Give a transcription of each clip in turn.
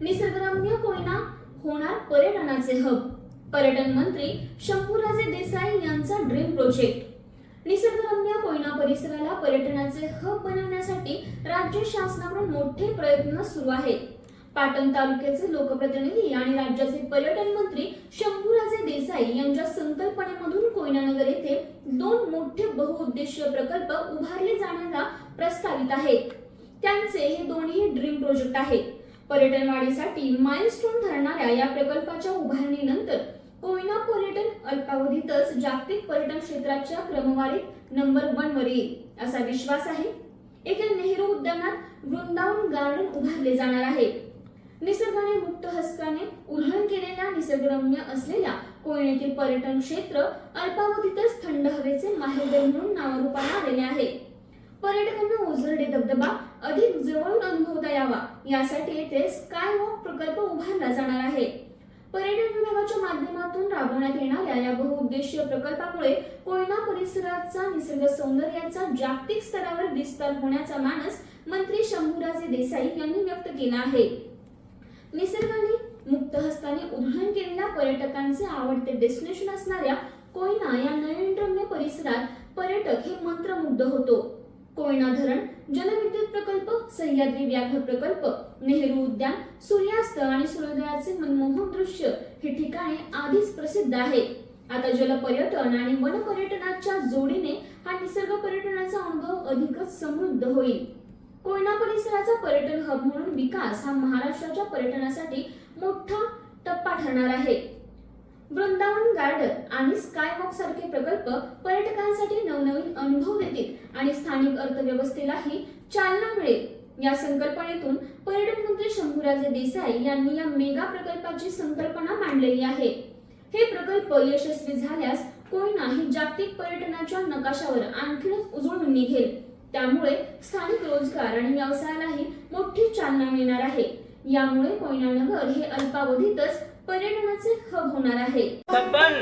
निसर्गरम्य कोयना होणार पर्यटनाचे हब. पर्यटन मंत्री शंभूराजे देसाई यांचा ड्रीम प्रोजेक्ट निसर्गरम्य कोयना परिसराला पर्यटनाचे हब बनवण्यासाठी राज्य शासनाकडून मोठे प्रयत्न सुरू आहेत. पाटण तालुक्याचे लोकप्रतिनिधी आणि राज्याचे पर्यटन मंत्री शंभूराजे देसाई यांच्या संकल्पनेमधून कोयनानगर येथे दोन मोठे बहुउद्देशीय प्रकल्प उभारले जाण्याला प्रस्तावित आहेत. त्यांचे हे दोन्ही ड्रीम प्रोजेक्ट आहेत. पर्यटन वाढीसाठी माइलस्टोन ठरणाऱ्या या प्रकल्पाच्या उभारणीनंतर कोयना पर्यटन अल्पावधीतच जागतिक पर्यटन क्षेत्राच्या क्रमवारीत नंबर वन वर येईल असा विश्वास आहे. येथील नेहरू उद्यानात वृंदावन गार्डन उभारले जाणार आहे. निसर्गाने मुक्त हस्ताने उल्हन केलेल्या निसर्गरम्य असलेल्या कोयनेतील पर्यटन क्षेत्र अल्पावधीतच थंड हवेचे माहेरदेव म्हणून नावरूपाला आलेले आहे. पर्यटकांना ओझरडे धबधबा अधिक जवळून अनुभवता यावा. यासाठी येथे स्काय वॉक प्रकल्प उभारला जाणार आहे. पर्यटन विभागाच्या माध्यमातून राबवण्यात येणाऱ्या या बहुउद्देशीय प्रकल्पामुळे कोयना परिसराचा निसर्ग सौंदर्याचा जागतिक स्तरावर विस्तार होण्याचा मानस मंत्री शंभूराजे देसाई यांनी व्यक्त केला आहे. निसर्गाने मुक्त हस्ताने उधळण केलेल्या पर्यटकांचे आवडते डेस्टिनेशन असणाऱ्या कोयना या नयनरम्य परिसरात पर्यटक हे मंत्रमुग्ध होतो. कोयना धरण जलविद्युत प्रकल्प सह्याद्री व्याघ्र प्रकल्प नेहरू उद्यान सूर्यास्त आणि सूर्योदयाचे मनमोहक दृश्य हे ठिकाणे आधीच प्रसिद्ध आहेत. आता जल पर्यटन आणि वन पर्यटनाच्या जोडीने हा निसर्ग पर्यटनाचा अनुभव अधिकच समृद्ध होईल. कोयना परिसराचा पर्यटन हब म्हणून विकास हा महाराष्ट्राच्या पर्यटनासाठी मोठा टप्पा ठरणार आहे. वृंदावन गार्डन आणि स्कायवॉक सारखे प्रकल्प पर्यटकांसाठी नवनवीन अनुभव देतील आणि स्थानिक अर्थव्यवस्थेलाही चालना मिळेल. या संकल्पनेतून पर्यटन मंत्री शंभूराजे देसाई यांनी या मेगा प्रकल्पाची संकल्पना मांडलेली आहे. हे प्रकल्प यशस्वी झाल्यास कोयना ही जागतिक पर्यटनाच्या नकाशावर आणखीनच उजळून निघेल. त्यामुळे स्थानिक रोजगार आणि व्यवसायालाही मोठी चालना मिळणार आहे. यामुळे कोयना नगर हे अल्पावधीतच पर्यटनाचे हब होणार आहे. बब्बन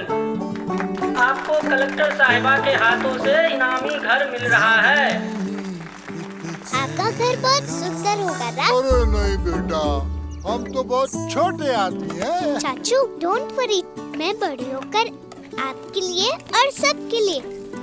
आपको कलेक्टर साहिबा के हाथों से इनामी घर मिल रहा है। आपका घर बहुत सुंदर होगा ना अरे नहीं बेटा हम तो बहुत छोटे आदमी हैं। चाचू डोंट वरी मैं बड़ी होकर आपके लिए और सबके लिए